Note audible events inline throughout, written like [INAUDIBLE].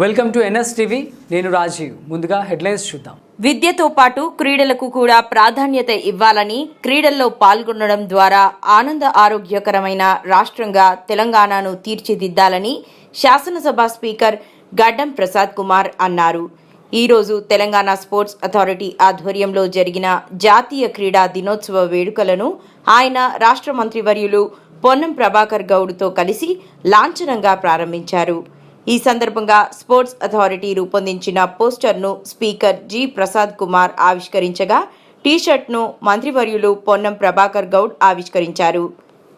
Welcome to NS TV. నేను రాజీవ్. ముందుగా headlines చూద్దాం. విద్యతో పాటు క్రీడలకు కూడా ప్రాధాన్యత ఇవ్వాలని క్రీడల్లో పాల్గొనడం ద్వారా ఆనంద ఆరోగ్యకరమైన రాష్ట్రంగా తెలంగాణను తీర్చిదిద్దాలని శాసనసభ స్పీకర్ గడ్డం ప్రసాద్ కుమార్ అన్నారు. ఈరోజు తెలంగాణ స్పోర్ట్స్ అథారిటీ ఆధ్వర్యంలో జరిగిన జాతీయ క్రీడా దినోత్సవ వేడుకలను ఆయన రాష్ట్ర మంత్రివర్యులు పొన్నం ప్రభాకర్ గౌడ్తో కలిసి లాంఛనంగా ప్రారంభించారు. ఈ సందర్భంగా స్పోర్ట్స్ అథారిటీ రూపొందించిన పోస్టర్ను స్పీకర్ జి ప్రసాద్ కుమార్ ఆవిష్కరించగా టీషర్ట్ను మంత్రివర్యులు పొన్నం ప్రభాకర్ గౌడ్ ఆవిష్కరించారు.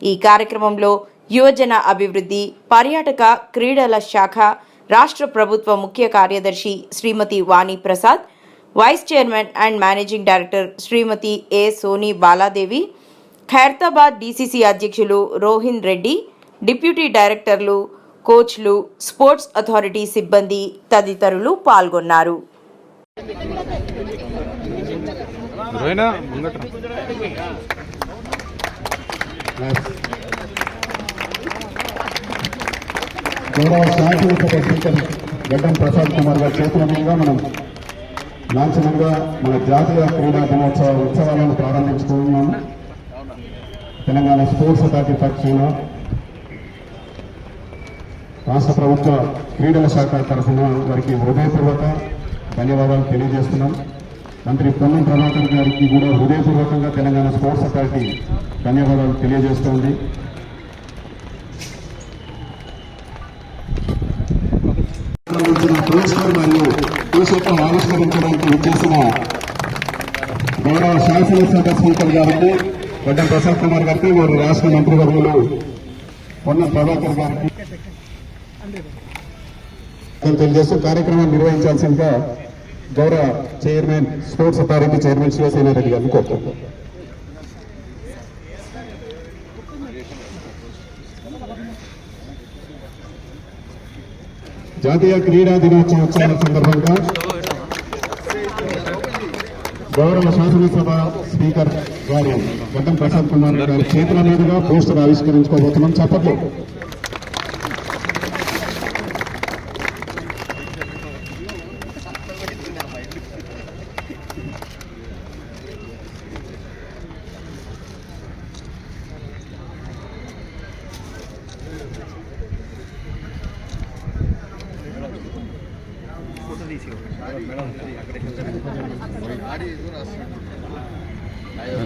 ఈ కార్యక్రమంలో యువజన అభివృద్ధి పర్యాటక క్రీడల శాఖ రాష్ట్ర ప్రభుత్వ ముఖ్య కార్యదర్శి Srimathi Vani Prasad vice chairman and managing director Srimathi A Soni Baladevi Khairatabad DCC అధ్యక్షులు రోహిన్ రెడ్డి డిప్యూటీ డైరెక్టర్లు కోచ్లు స్పోర్ట్స్ అథారిటీ సిబ్బంది తదితరులు పాల్గొన్నారు. గడ్డం ప్రసాద్ కుమార్ గారి చేతుల మీదుగా మనం లాంఛనంగా మన జాతీయ క్రీడా దినోత్సవ ఉత్సవాలను ప్రారంభించుకుంటున్నాము. తెలంగాణ స్పోర్ట్స్ అథారిటీ పక్షాన రాష్ట్ర ప్రభుత్వ క్రీడల శాఖ తరఫున వారికి హృదయపూర్వక ధన్యవాదాలు తెలియజేస్తున్నాం. మంత్రి పొన్నం ప్రభాకర్ గారికి కూడా హృదయపూర్వకంగా తెలంగాణ స్పోర్ట్స్ అథారిటీ ధన్యవాదాలు తెలియజేస్తోంది సంబంధించిన మరియు టీషర్ట్ను ఆవిష్కరించడానికి విచ్చేసిన గౌరవ శాసనసభ స్పీకర్ గారికి గడ్డం ప్రసాద్ కుమార్ గారికి వారు రాష్ట్ర మంత్రివర్యులు పొన్న ప్రభాకర్ గారికి తెలియజేస్తూ కార్యక్రమం నిర్వహించాల్సిందిగా గౌరవ chairman sports authority chairman Shivasena Reddy గారిని కోరుతున్నాను జాతీయ క్రీడా దినోత్సవ ఉత్సవాల సందర్భంగా గౌరవ శాసనసభ స్పీకర్ గారు గడ్డం ప్రసాద్ కుమార్ గారి చేతుల మీదుగా పోస్టర్ ఆవిష్కరించుకోబోతున్నాం. చెప్పట్లు.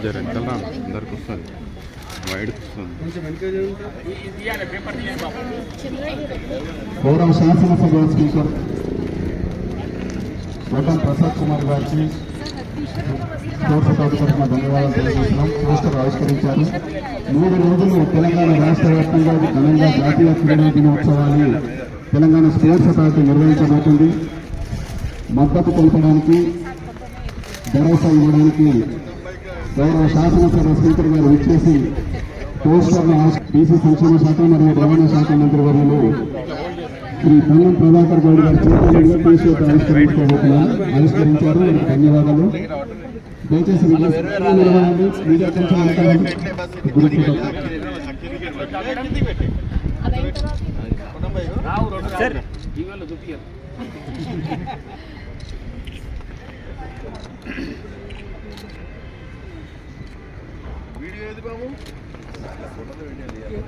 జర వెనకాల రా అందరికి వస్తుంది. వైడ్ వస్తుంది. గౌరవ శాసనసభ స్పీకర్ గడ్డం ప్రసాద్ కుమార్ గారికి స్పోర్ట్స్ తరఫున ధన్యవాదాలు తెలియజేస్తున్నాం. పోస్టర్ ఆవిష్కరించారు. మూడు రోజులు తెలంగాణ రాష్ట్ర వ్యాప్తంగా ఘనంగా జాతీయ క్రీడా దినోత్సవాన్ని తెలంగాణ స్పోర్ట్స్ అథారిటీ నిర్వహించబోతుంది. మద్దతు తెలపడానికి భరోసా ఇవ్వడానికి గౌరవ శాసనసభ స్పీకర్ గారు విచ్చేసి పోస్టర్ను బీసీ సంక్షేమ శాఖ మరియు రవాణా శాఖ మంత్రి వర్యులు శ్రీ పొన్నం ప్రభాకర్ గౌడ్ గారి చేతుల్లో టీషర్ట్ ఆవిష్కరించుకోబోతున్నారు ఆవిష్కరించారు. ధన్యవాదాలు. దయచేసి media [LAUGHS] ben onu. Orada da öyle ya.